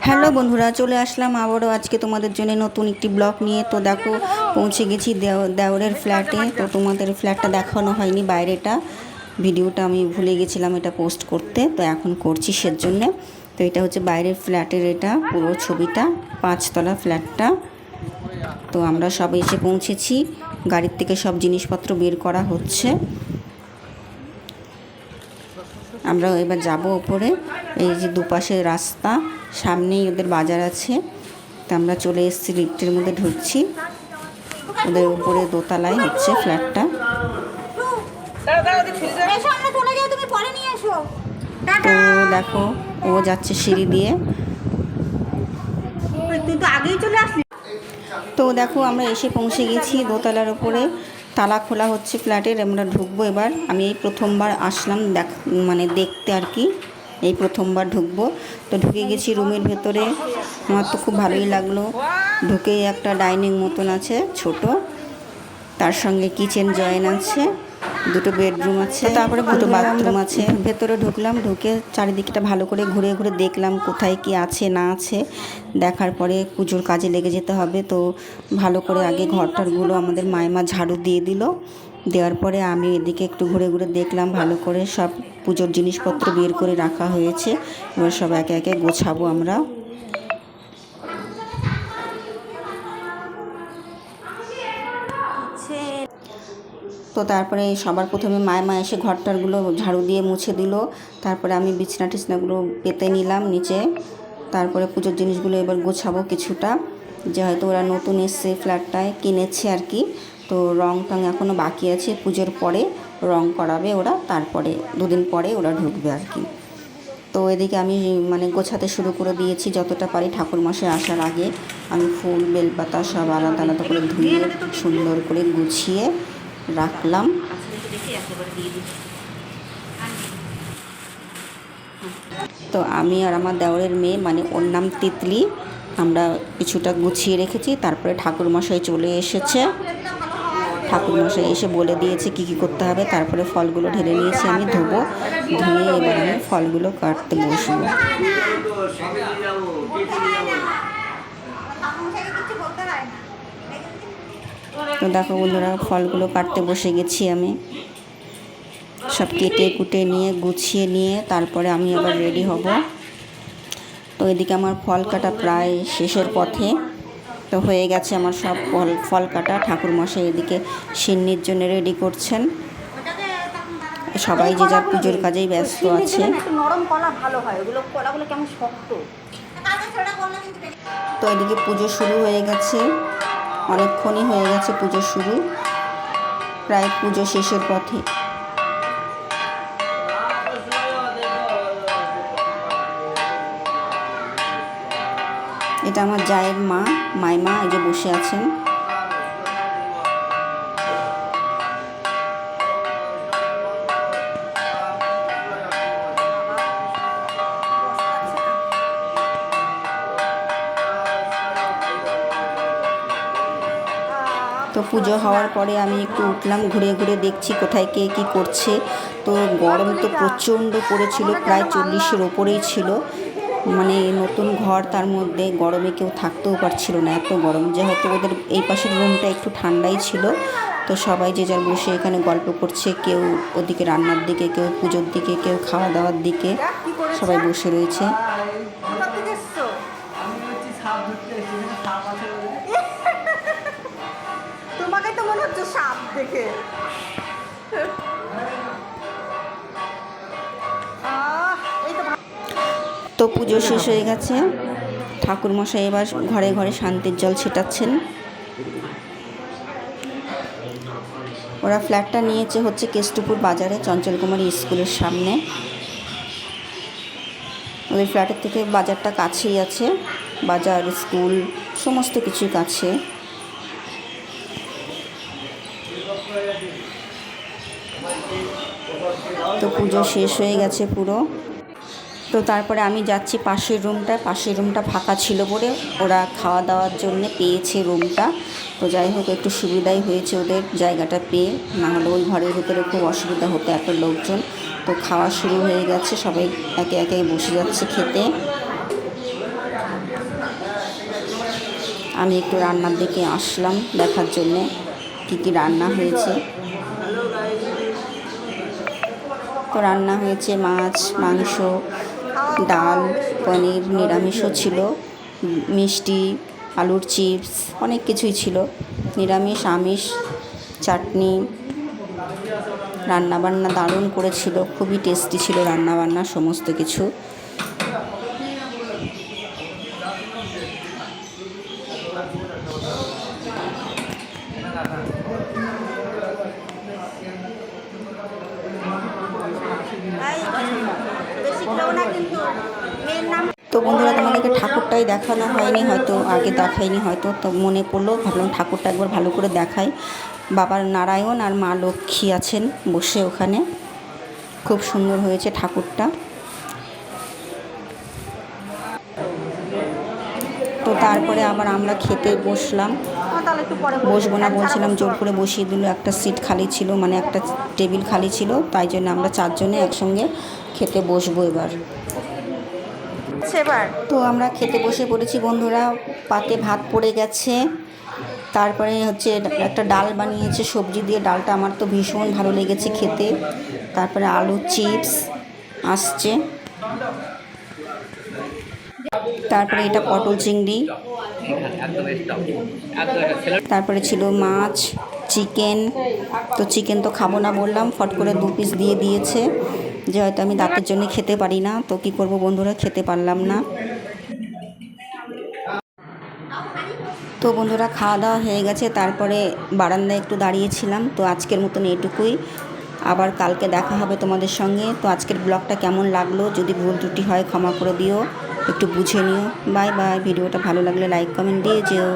Hello বন্ধুরা, চলে আসলাম আবারও আজকে তোমাদের জন্য নতুন একটি ব্লগ নিয়ে। তো দেখো, পৌঁছে গেছি দেও- দেওরের ফ্ল্যাটে তো তোমাদের ফ্ল্যাটটা দেখানো হয়নি বাইরেটা। ভিডিওটা আমি ভুলে গেছিলাম এটা পোস্ট করতে। তো এখন করছি সের জন্যে তো এটা হচ্ছে বাইরের ফ্ল্যাটের এটা পুরো ছবিটা, পাঁচতলা ফ্ল্যাটটা তো আমরা সব এসে পৌঁছেছি। গাড়ির থেকে সব জিনিসপত্র বের করা হচ্ছে। আমরা এবার যাব ওপরে। এই যে দুপাশে রাস্তা সামনেই ওদের বাজার আছে। তা আমরা চলে এসেছি লিফটের মধ্যে ঢুকছি। ওদের উপরে দোতলায় হচ্ছে ফ্ল্যাটটা। তো দেখো ও যাচ্ছে সিঁড়ি দিয়ে। তো আগেই চলে আসলি। তো দেখো আমরা এসে পৌঁছে গেছি দোতলার উপরে। তালা খোলা হচ্ছে ফ্ল্যাটের, আমরা ঢুকবো এবার। আমি এই প্রথমবার আসলাম দেখ মানে দেখতে আর কি। এই প্রথমবার ঢুকবো। তো ঢুকে গেছি রুমের ভেতরে। আমার তো খুব ভালোই লাগল। ঢুকেই একটা ডাইনিং মতন আছে, ছোট। তার সঙ্গে কিচেন জয়েন আছে। দুটো বেডরুম আছে তারপরে দুটো বাথরুম আছে। ভেতরে ঢুকলাম ঢুকে চারিদিকটা ভালো করে ঘুরে ঘুরে দেখলাম কোথায় কি আছে না আছে। দেখার পরে পুজোর কাজে লেগে যেতে হবে তো ভালো করে আগে ঘরটারগুলো আমাদের মায়েমা ঝাড়ু দিয়ে দিল। দেওয়ার পরে আমি এদিকে একটু ঘুরে ঘুরে দেখলাম ভালো করে সব পুজোর জিনিসপত্র বের করে রাখা হয়েছে। এবার সব একে একে গোছাবো আমরা। তো তারপরে সবার প্রথমে মায় মা এসে ঘরটারগুলো ঝাড়ু দিয়ে মুছে দিল। তারপরে আমি বিছনা টিছনাগুলো পেতে নিলাম নিচে। তারপরে পুজোর জিনিসগুলো এবার গোছাবো কিছুটা। যে হয়তো ওরা নতুন এসছে ফ্ল্যাটটায়, কিনেছে আর কি। তো রং টং এখনও বাকি আছে পুজোর পরে। রং করাবে ওরা, তারপরে দুদিন পরে ওরা ঢুকবে আর কি। তো এদিকে আমি মানে গোছাতে শুরু করে দিয়েছি যতটা পারি ঠাকুর মাসে আসার আগে। আমি ফুল, বেলপাতা সব আলাদা আলাদা করে ধুয়ে সুন্দর করে গুছিয়ে রাখলাম। তো আমি আর আমার দেওরের মেয়ে মানে ওর নাম তিতলি, আমরা কিছুটা গুছিয়ে রেখেছি। তারপরে ঠাকুরমশাই চলে এসেছে। ঠাকুরমশাই এসে বলে দিয়েছে কি কি করতে হবে। তারপরে ফলগুলো ঢেলে নিয়েছি আমি ধোবো। ধুয়ে এবার আমি ফলগুলো কাটতে বসবো ঠাকুমশাইকে কিছু বলতে হয় না তো দেখো বন্ধুরা ফলগুলো কাটতে বসে গেছি আমি। সব কেটে কুটে নিয়ে গুছিয়ে নিয়ে তারপরে আমি আবার রেডি হব। তো এদিকে আমার ফল কাটা প্রায় শেষের পথে। তো হয়ে গেছে আমার সব ফল ফল কাটা। ঠাকুরমশাই এদিকে সিন্নির জন্য রেডি করছেন। সবাই যে যার পুজোর কাজেই ব্যস্ত আছে। নরম কলা ভালো হয়। ওগুলো কলাগুলো কেমন শক্ত। কালকে ছেলেটা বললাম কিন্তু দেখি তো এদিকে পুজো শুরু হয়ে গেছে। অনেকক্ষণই হয়ে গেছে পুজো শুরু, প্রায় পুজো শেষের পথে। এটা আমার জায়ের মা, মাইমা, এই যে বসে আছেন। তো পুজো হওয়ার পরে আমি একটু উঠলাম, ঘুরে ঘুরে দেখছি কোথায় কে কী করছে। তো গরম তো প্রচণ্ড পড়েছিল, প্রায় চল্লিশের ওপরেই ছিল। মানে নতুন ঘর তার মধ্যে, গরমে কেউ থাকতেও পারছিল না, এত গরম। যেহেতু ওদের এই পাশের রুমটা একটু ঠান্ডাই ছিল, তো সবাই যে যার বসে এখানে গল্প করছে, কেউ ওদিকে রান্নার দিকে, কেউ পুজোর দিকে, কেউ খাওয়া দাওয়ার দিকে, সবাই বসে রয়েছে। দেখে। তো পুজো শেষ হয়ে গেছে। ঠাকুরমশাই এবার ঘরে ঘরে শান্তির জল ছেটাচ্ছেন। ওরা ফ্ল্যাটটা নিয়েছে হচ্ছে কেষ্টপুর বাজারে চঞ্চলকুমারী স্কুলের সামনে। ওদের ফ্ল্যাটের থেকে বাজারটা কাছেই আছে। বাজার, স্কুল, সমস্ত কিছুই কাছে। তো পুজো শেষ হয়ে গেছে পুরো। তো তারপরে আমি যাচ্ছি পাশের রুমটা পাশের রুমটা ফাঁকা ছিল বলে ওরা খাওয়া দাওয়ার জন্য পেয়েছে রুমটা। তো যাই হোক, একটু সুবিধাই হয়েছে ওদের জায়গাটা পেয়ে। না হলে ওই ঘরের ভিতরে খুব অসুবিধা হতো এত লোকজন। তো খাওয়া শুরু হয়ে গেছে, সবাই একে একে বসে যাচ্ছে খেতে। আমি একটু রান্নার দিকে আসলাম দেখার জন্যে, কী কী রান্না হয়েছে। তো রান্না হয়েছে মাছ, মাংস, ডাল, পনির, নিরামিষও ছিল, মিষ্টি, আলুর চিপস, অনেক কিছুই ছিল। নিরামিষ, আমিষ, চাটনি, রান্নাবান্না দারুণ করেছিল, খুবই টেস্টি ছিল রান্নাবান্না সমস্ত কিছু। তো বন্ধুরা, তোমাদেরকে ঠাকুরটাই দেখানো হয়নি, হয়তো আগে দেখাইনি, হয়তো তো মনে পড়ল, ভাবলাম ঠাকুরটা একবার ভালো করে দেখাই। বাবার নারায়ণ আর মা লক্ষ্মী আছেন বসে ওখানে। খুব সুন্দর হয়েছে ঠাকুরটা। তো তারপরে আবার আমরা খেতে বসলাম। বসবো না বলছিলাম জোর করে বসিয়ে দিল একটা সিট খালি ছিল মানে একটা টেবিল খালি ছিল তাই জন্য আমরা চারজনে একসঙ্গে খেতে বসবো এবার? তো আমরা খেতে বসে পড়েছি বন্ধুরা পাতে ভাত পড়ে গেছে তারপরে হচ্ছে একটা ডাল বানিয়েছে সবজি দিয়ে ডালটা আমার তো ভীষণ ভালো লেগেছে খেতে তারপরে আলু চিপস আসছে। তারপরে এটা পটল চিংড়ি। তারপরে ছিল মাছ, চিকেন। তো চিকেন তো খাব না বললাম, ফট করে দু পিস দিয়ে দিয়েছে। যে হয়তো আমি দাঁতের জন্য খেতে পারি না, তো কী করব বন্ধুরা, খেতে পারলাম না। তো বন্ধুরা, খাওয়া দাওয়া হয়ে গেছে, তারপরে বারান্দায় একটু দাঁড়িয়েছিলাম, তো আজকের মতন এটুকুই আবার কালকে দেখা হবে তোমাদের সঙ্গে, তো আজকের ব্লগটা কেমন লাগল, যদি ভুল ত্রুটি হয় ক্ষমা করে দিও। একটু বুঝে নিও। Bye bye. ভিডিওটা ভালো লাগলে লাইক কমেন্ট দিয়ে যেও।